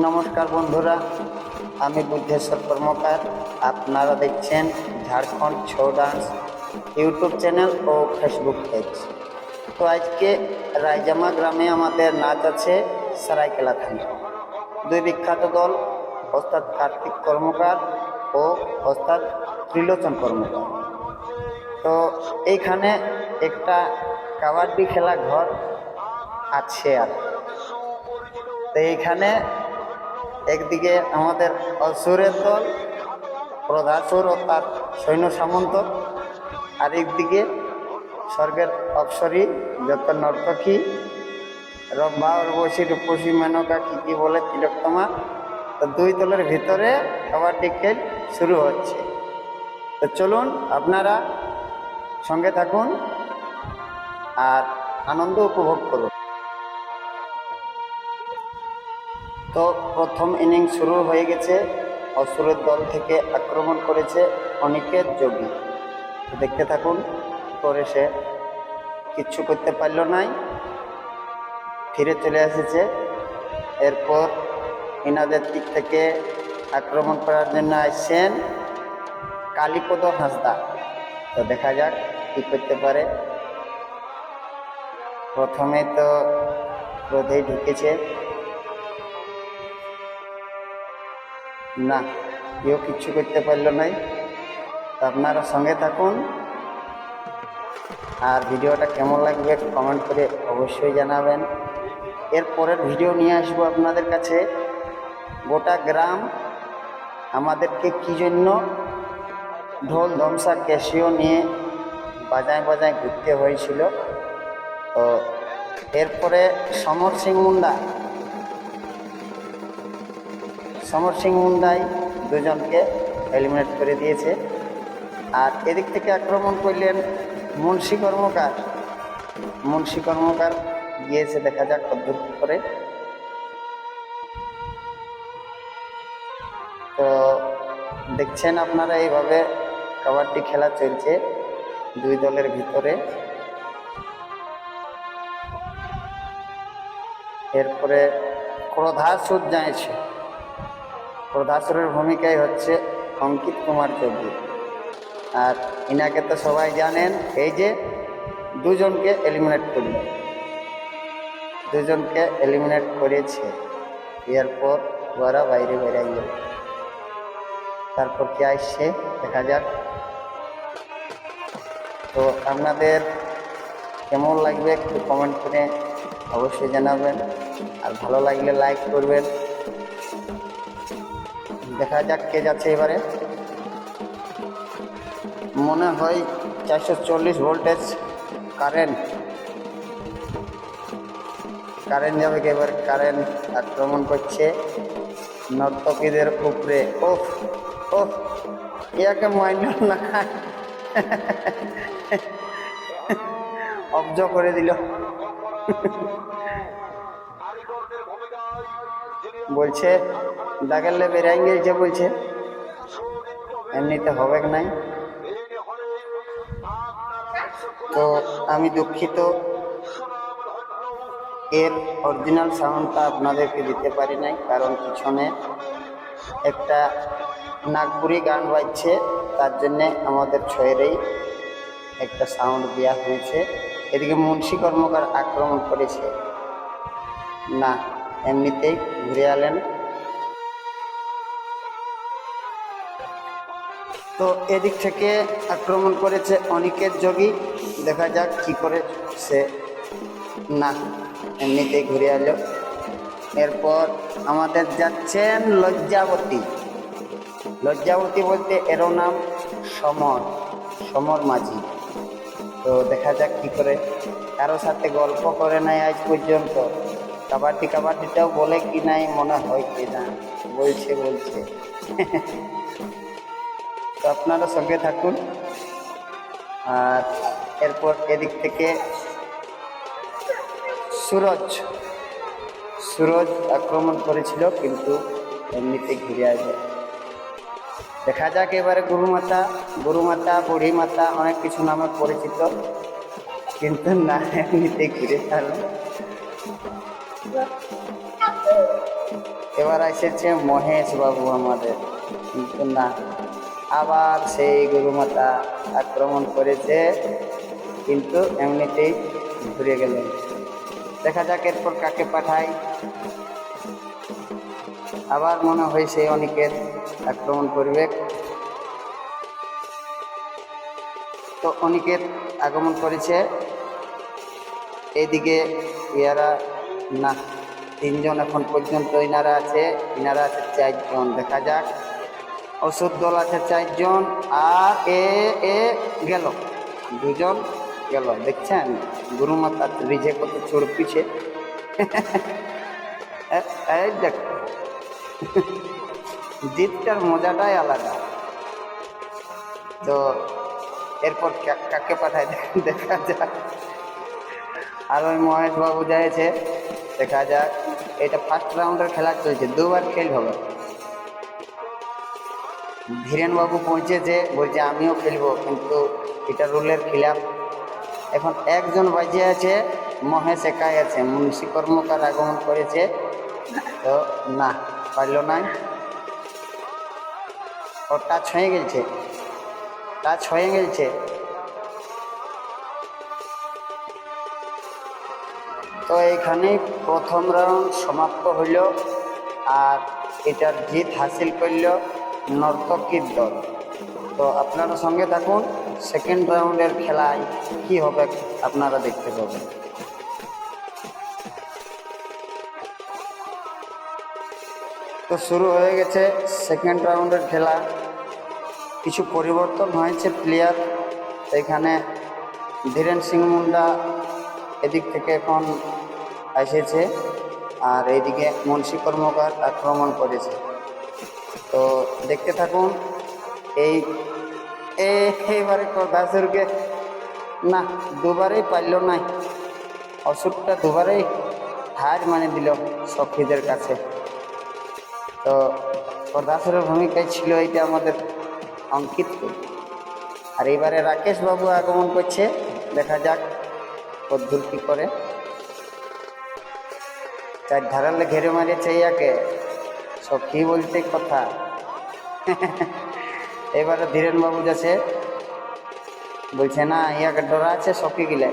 নমস্কার বন্ধুরা, আমি বুদ্ধেশ্বর কর্মকার। আপনারা দেখছেন Jharkhand Chhau dance YouTube channel ও ফেসবুক পেজ। তো আজকে রায়জামা গ্রামে আমাদের নাচ আছে সারাইকেলা থানা। দুই বিখ্যাত দল, ওস্তাদ কার্তিক কর্মকার ও ওস্তাদ ত্রিলোচন কর্মকার। তো এইখানে একটা কাবাডি খেলা ঘর আছে আর। তো এইখানে একদিকে আমাদের অসুরের দল প্রধাসুর ও তার সৈন্য সামন্ত, আর একদিকে স্বর্গের অপসরী যত নর্তকী। রম্ভা উর্বশী রূপসী মেনকা কী কী বলে তিলকতমা তো দুই দলের ভিতরে কাবাডি খেল শুরু হচ্ছে। তো চলুন আপনারা সঙ্গে থাকুন আর আনন্দ উপভোগ করুন। তো প্রথম ইনিংস শুরু হয়ে গেছে। অসুরের দল থেকে আক্রমণ করেছে অনিকেত যোগী। তো দেখতে থাকুন করে সে কিচ্ছু করতে পারল নাই। ফিরে চলে এসেছে। এরপর ইনাদের দিক থেকে আক্রমণ করার জন্য আসছেন কালীপদ হাসদা। তো দেখা যাক কী করতে পারে। প্রথমে তো ক্রোধেই ঢুকেছে। না, কেউ কিচ্ছু করতে পারল নাই। তো আপনারা সঙ্গে থাকুন। আর ভিডিওটা কেমন লাগবে কমেন্ট করে অবশ্যই জানাবেন। এর পরের ভিডিও নিয়ে আসব আপনাদের কাছে। গোটা গ্রাম আমাদেরকে কী জন্য ঢোল, ধমসা, ক্যাশিও নিয়ে বাজায় বাজায় ঘুরতে হয়েছিল? তো এরপরে সমর সিং মুন্ডা সমর সিং মুন্ডাই দুজনকে এলিমিনেট করে দিয়েছে। আর এদিক থেকে আক্রমণ করলেন মুন্সী কর্মকার। মুন্সী কর্মকার গিয়েছে, দেখা যাক কী করে। তো দেখছেন আপনারা এইভাবে কাবাডি খেলা চলছে দুই দলের ভিতরে। এরপরে ক্রোধাসুর যাইছে প্রধাসুরের ভূমিকায় হচ্ছে অঙ্কিত কুমার চৌধুরী। আর ইনাকে তো সবাই জানেন, এই যে দুজনকে এলিমিনেট করল। দুজনকে এলিমিনেট করেছে। এরপর ওরা বাইরে বেরিয়ে গেল তারপর কে আসছে? দেখা যাক। তো আপনাদের কেমন লাগবে একটু কমেন্ট করে অবশ্যই জানাবেন। আর ভালো লাগলে লাইক করবেন। দেখা যাক কে যাচ্ছে এবারে। মনে হয় চারশো চল্লিশ ভোল্টেজ কারেন্ট। কারেন্ট যাবে এবার? কারেন্ট আক্রমণ করছে নর্তকীদের উপরে। ওফ ওফ, ইয়াকে মাইন না অবজ করে দিল। বলছে দাগেলে বেরাইঙ্গে যে বলছে। এমনিতে হবে নাই। তো আমি দুঃখিত। এর অরিজিনাল সাউন্ডটা আপনাদেরকে দিতে পারি নাই, কারণ পিছনে একটা নাগপুরি গান বাজছে, তার জন্যে আমাদের ছয়েরই একটা সাউন্ড দেওয়া হয়েছে। এদিকে মুন্সী কর্মকার আক্রমণ করেছে। না এমনিতেই ঘুরে আলেন তো এদিক থেকে আক্রমণ করেছে অনিকেত যোগী। দেখা যাক কি করে সে না এমনিতেই ঘুরে এলো। এরপর আমাদের যাচ্ছেন লজ্জাবতী। লজ্জাবতী বলতে এরও নাম সমর সমর মাঝি। তো দেখা যাক কি করে কারও সাথে গল্প করে নাই আজ পর্যন্ত। কাবাডি, কাবাডিটাও বলে কি নাই, মনে হয় কি না, বলছে বলছে। তো আপনারা সঙ্গে থাকুন। আর এরপর এদিক থেকে সুরজ। সুরজ আক্রমণ করেছিল, কিন্তু এমনিতে ঘিরে আসবে দেখা যাক এবারে গুরুমাতা গুরুমাতা বুড়ি মাতা অনেক কিছু নামে পরিচিত, কিন্তু না, এমনিতে ঘিরে থাকবে এবার এসেছে মহেশ বাবু আমাদের। কিন্তু না, আবার সেই গুরুমাতা আক্রমণ করেছে, কিন্তু এমনিতেই ঘুরে গেলেন। দেখা যাক এরপর কাকে পাঠাই আবার মনে হয় সেই অনেকের আক্রমণ করবে। তো অনেকের আগমন করেছে। এদিকে ইয়ারা না তিনজন এখন পর্যন্ত ইনারা আছে ইনারা আছে চারজন, দেখা যাক। ওষুধ দল আছে চারজন, আর এ এ গেল। দুজন গেল, দেখছেন? গুরুমাতা রিজে কত চোর পিছে। এ- এই দেখ। জিতটার মজাটাই আলাদা। তো এরপর কাকে পাঠায়? দেখা যাক। আর ওই মহেশবাবু যাইছে, দেখা যাক। এটা ফার্স্ট রাউন্ডের খেলা চলছে, দুবার খেল হবে। ধীরেন বাবু পৌঁছেছে বলছে, আমিও খেলব। কিন্তু এটা রুলের খিলাফ। এখন একজন বাজে আছে, মহেশ একাই আছে, মুন্সি কর্মকার আগমন করেছে। তো না, পারল না। ও টাচ হয়ে গেছে। টাচ হয়ে গেছে। তো এইখানে প্রথম রাউন্ড সমাপ্ত হইল আর এটার জিত হাসিল করল নর্তকীর দল। তো আপনারা সঙ্গে থাকুন সেকেন্ড রাউন্ডের খেলায় কি হবে আপনারা দেখতে পাবেন। তো শুরু হয়ে গেছে সেকেন্ড রাউন্ডের খেলা। কিছু পরিবর্তন হয়েছে প্লেয়ার এখানে ধীরেন সিং মুন্ডা এদিক থেকে এখন এসেছে আর এইদিকে মুন্সী কর্মকার আক্রমণ করেছে। তো দেখতে থাকুন, এই এইবারে দাসুরকে, না, দুবারেই পারল নাই। অসুরটা দুবারেই হার মানে দিল সখীদের কাছে। তো দাসুরের ভূমিকায় ছিল এটা আমাদের অঙ্কিত। আর এবারে রাকেশ বাবু আগমন করছে, দেখা যাক কি করে। চার ধারালে ঘেরে মারিয়েছে ইয়াকে সখী বলতে কথা। এবারে ধীরেন বাবু যাচ্ছে। বলছে, না, ইয়াকে ডরা আছে সখী গিলে।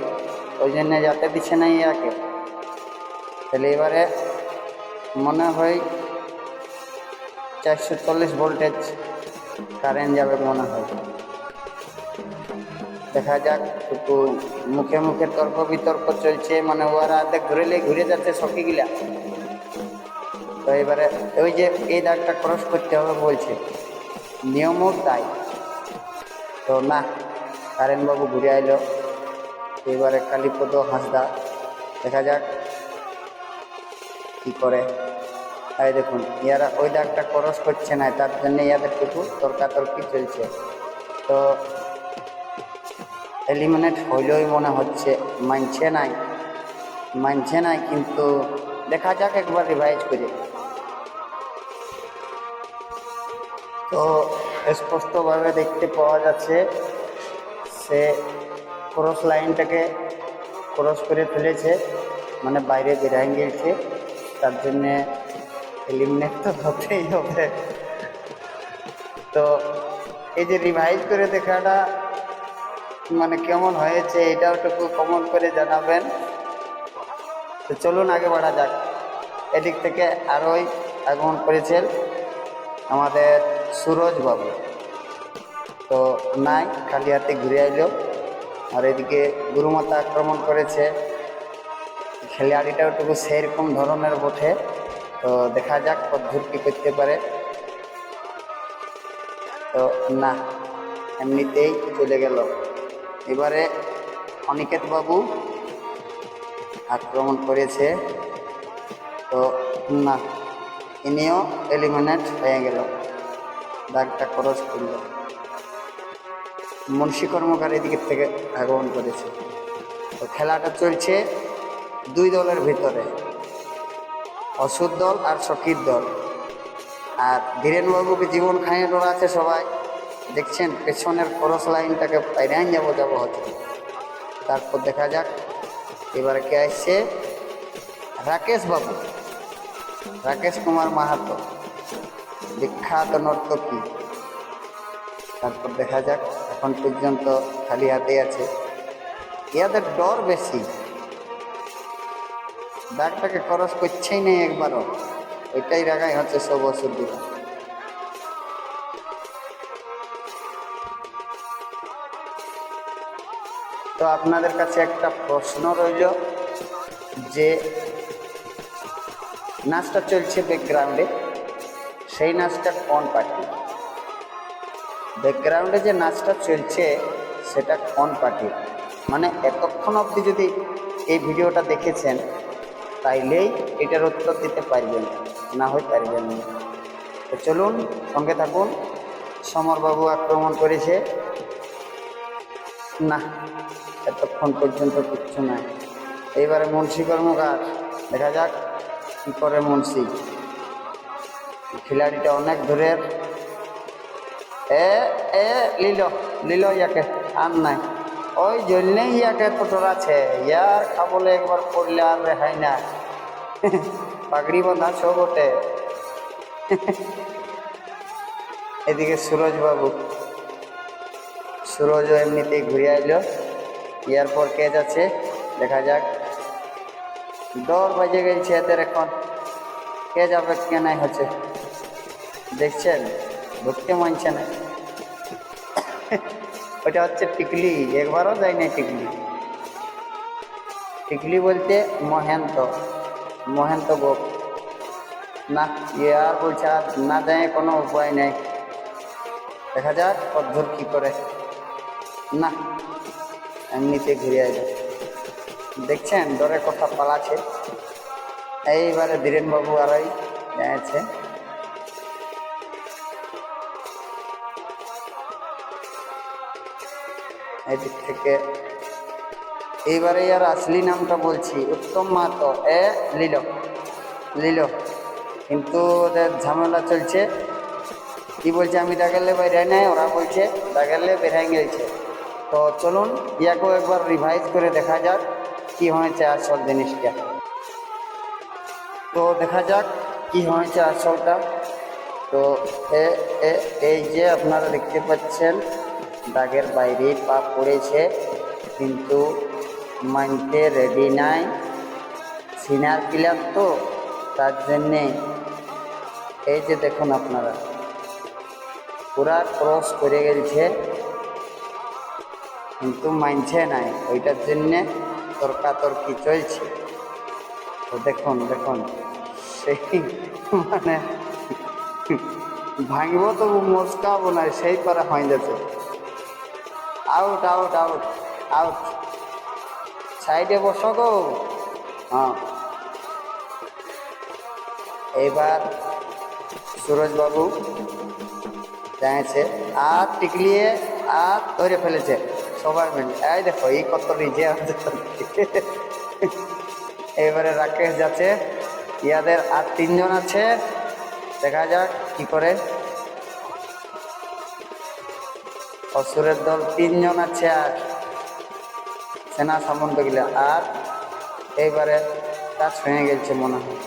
ওই জন্য যাতে দিচ্ছে না ইয়াকে। তাহলে এবারে মনে হয় চারশো চল্লিশ ভোল্টেজ কারেন্ট যাবে মনে হয়। দেখা যাক একটু মুখে মুখে তর্ক বিতর্ক চলছে মানে ওরা অর্ধেক ঘুরেলে ঘুরে যাচ্ছে সখীগুলা। তো এবারে ওই যে এই দাগটা ক্রস করতে হবে বলছে। নিয়মও তাই। তো না, কারেনবাবু ঘুরে আইলো। এবারে কালীপদ হাসদা, দেখা যাক কি করে। এই দেখুন, ইয়ারা ওই দাগটা ক্রস করছে না, তার জন্য ইয়াদের টুকু তর্কাতর্কি চলছে। তো এলিমিনেট হইলেই মনে হচ্ছে, মানছে নাই মানছে নাই, কিন্তু দেখা যাক একবার রিভাইজ করে। তো স্পষ্টভাবে দেখতে পাওয়া যাচ্ছে, সে ক্রস লাইনটাকে ক্রস করে ফেলেছে মানে বাইরে বেরাই গিয়েছে, তার জন্যে এলিমিনেট তো হতেই হবে। তো এই যে রিভাইজ করে দেখাটা মানে কেমন হয়েছে এটাও একটু কমন করে জানাবেন। তো চলুন আগে বাড়া যাক। এদিক থেকে আরোই আগমন করেছেন আমাদের সুরজ বাবু। তো নাই, খালি হাতে ঘুরে আইলো। আর এদিকে গুরুমাতা আক্রমণ করেছে। খেলিয়াড়িটাও একটু সেরকম ধরনের বটে। তো দেখা যাক কদ্দূর কি করতে পারে। তো না, এমনিতেই চলে গেল। এবারে অনিকেত বাবু আক্রমণ করেছে। তো, না, ইনিও এলিমিনেট হয়ে গেল। দাগটা ক্রস করল। মুন্সী কর্মকার এদিকের থেকে আগমন করেছে। তো, খেলাটা চলছে দুই দলের ভিতরে। অসুর দল আর সখীর দল। আর ধীরেনবাবুকে জীবন খাইয়ে আছে সবাই। দেখছেন, পেছনের খরচ লাইনটাকে পাইরাইন যাব যাব হচ্ছে। তারপর দেখা যাক, এবারে কে আসছে? রাকেশ বাবু। রাকেশ কুমার মাহাতো। বিখ্যাত নর্তকী। তারপর দেখা যাক, এখন পর্যন্ত খালি হাতে আছে। ইয়াদের ডর বেশি। দাগটাকে খরচ করছেই নেই একবারও। এটাই রাখাই হচ্ছে সব ওষুধগুলো তো আপনাদের কাছে একটা প্রশ্ন রইল যে, নাচটা চলছে ব্যাকগ্রাউন্ডে সেই নাচটা কোন পার্টি? ব্যাকগ্রাউন্ডে যে নাচটা চলছে, সেটা কোন পার্টি? মানে এতক্ষণ অবধি যদি এই ভিডিওটা দেখেছেন, তাইলেই এটার উত্তর দিতে পারবেন, না হয় পারবেন না। তো চলুন, সঙ্গে থাকুন। সমরবাবু আক্রমণ করেছে। না এতক্ষণ পর্যন্ত কিচ্ছু নাই। এইবারে মুন্সি কর্মকার, দেখা যাক কী করে মুন্সি। খিলাড়িটা অনেক দূরের। এ এ, লিল লিল ইয়াকে, আর নাই। ওই জন্যেই ইয়াকে আছে। ইয়ার খাবলে একবার পড়লে আর রেহাই না পাগড়ি বাঁধা ছ বটে এদিকে সুরজ বাবু সুরজও এমনিতেই ঘুরে আইলো। ইয়ার পর কে যাচ্ছে? দেখা যাক। দর বাজে গেছে এদের এখন। কে যাবে, কে নাই হচ্ছে। দেখছেন? ঢুকতে মানছে না। ওটা হচ্ছে টিকলি। একবারও যায় না টিকলি। টিকলি বলতে মহেন্ত মহেন্ত গোপ না ইয়ে আর বলছে আর না যায় কোনো উপায় নেই। দেখা যাক অধ্যর কী করে। না। এমনিতে ঘুরে আসবে। দেখছেন, দরে কথা পালাছে এইবারে ধীরেনবাবু আরাই যাচ্ছে এদিক থেকে এইবারে আর আসলি নামটা বলছি, উত্তম মাহাতো। এ, লিল লিল। কিন্তু ওদের ঝামেলা চলছে। কি বলছে, আমি দাগেলে বেরিয়ে নেয় ওরা বলছে দাগেলে বেরিয়ে গেছে তো চলুন ইয়াকেও একবার রিভাইজ করে দেখা যাক কি হয়েছে আসল জিনিসটা। তো দেখা যাক কি হয়েছে আসলটা। তো এই যে আপনারা দেখতে পাচ্ছেন, দাগের বাইরে পা পড়েছে, কিন্তু মানতে রেডি নাই। সিনার প্লেয়ার তো, তার জন্যে এই যে দেখুন আপনারা, পুরা ক্রস করে গেছে। কিন্তু মানছে নাই। ওইটার জন্যে তর্কাতর্কি চলছে। তো দেখুন দেখুন, সেই মানে ভাঙব তো মস্কাবো না, সেই করে হয়ে যাচ্ছে আউট আউট আউট আউট সাইডে বসো গো। হ্যাঁ। এইবার সুরজবাবু জানিয়েছে আর টিকলিয়ে আর ধরে ফেলেছে। সবার মিলে। এই দেখো, এই কত আছে এবারে রাকেশ যাচ্ছে। ইয়াদের আর তিনজন আছে। দেখা যাক কি করে। অসুরের দল তিনজন আছে আর সেনা সামন্ত গিলা। আর এইবারে টাচ হয়ে গেছে মনে হয়।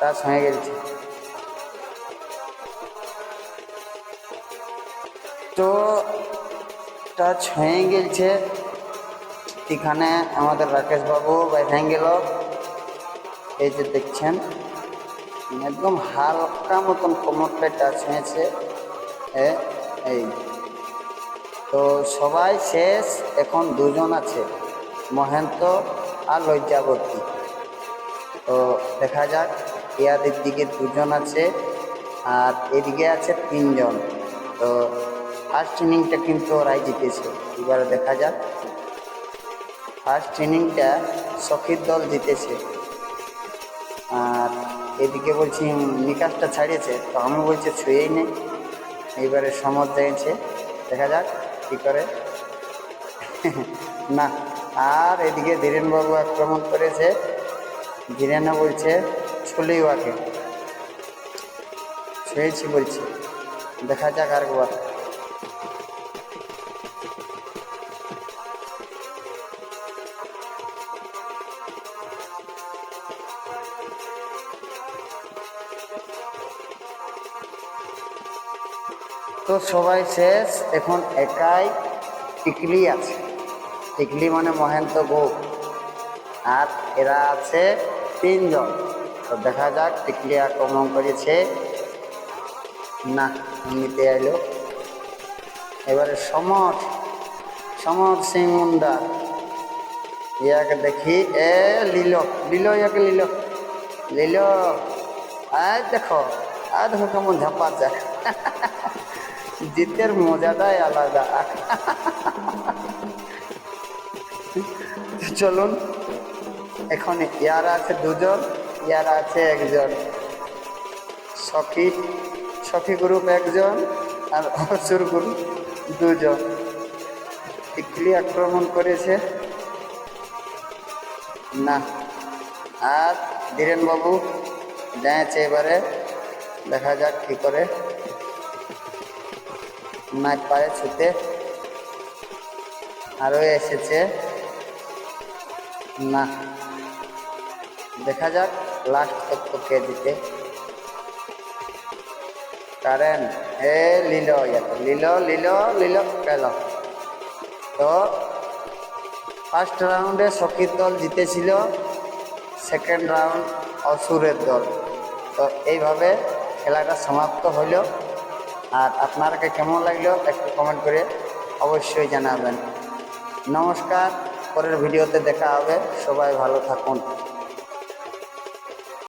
টাচ হয়ে গেছে। টাচ হয়ে গেছে এখানে আমাদের রাকেশ বাবু বাইরে গেল এই যে দেখছেন, একদম হালকা মতন কোমরটায় টাচ হয়েছে। এই। তো সবাই শেষ, এখন দুজন আছে মহেন্ত আর লজ্জাবতী। তো দেখা যাক ইয়াদের দিকে দুজন আছে, আর এদিকে আছে তিনজন। তো ফার্স্ট ইনিংটা কিন্তু ওরাই জিতেছে। এবারে দেখা যাক। ফার্স্ট ইনিংটা সখীর দল জিতেছে। আর এদিকে বলছি, নিকাশটা ছাড়িয়েছে, তো আমি বলছি ছুঁয়েই নেই এইবারে সমর দিয়েছে। দেখা যাক কী করে। না, আর এদিকে ধীরেনবাবু আক্রমণ করেছে। ধীরেনা বলছে ছুলেই ওয়াকে। ছুঁয়েছি বলছে। দেখা যাক আরেকবার তো সবাই শেষ, এখন একাই টিকলি আছে। টিকলি মানে মহেন্দ্র গো আর এরা আছে তিনজন। তো দেখা যাক টিকলি আক্রমণ করেছে। না, নিতে এলো। এবারে সমর সমর সিং মুন্ডা। ইয়াকে দেখি, এ, লিল। লিল ইয়াকে লিল। লিল। আয় দেখো আর দেখো কেমন ঝাপাচ্ছে জিতের মজাটাই আলাদা। চলুন, এখন ইয়ারা আছে দুজন, ইয়ারা আছে একজন। সখী সখী গ্রুপ একজন আর অসুর গ্রুপ দুজন। টিকলি আক্রমণ করেছে। না। আর ধীরেন বাবু যাচ্ছে এবারে দেখা যাক কি করে। না পায়ে ছুতে আরও এসেছে। না, দেখা যাক লাস্ট তথ্য কে দিতে কারেন্ট এ, লিল লিল লিল লিল গেল তো ফার্স্ট রাউন্ডে সখীর দল জিতেছিল সেকেন্ড রাউন্ড অসুরের দল। তো, এইভাবে খেলাটা সমাপ্ত হলো। আর আপনারকে কেমন লাগল একটু কমেন্ট করে অবশ্যই জানাবেন। নমস্কার, পরের ভিডিওতে দেখা হবে। সবাই ভালো থাকুন।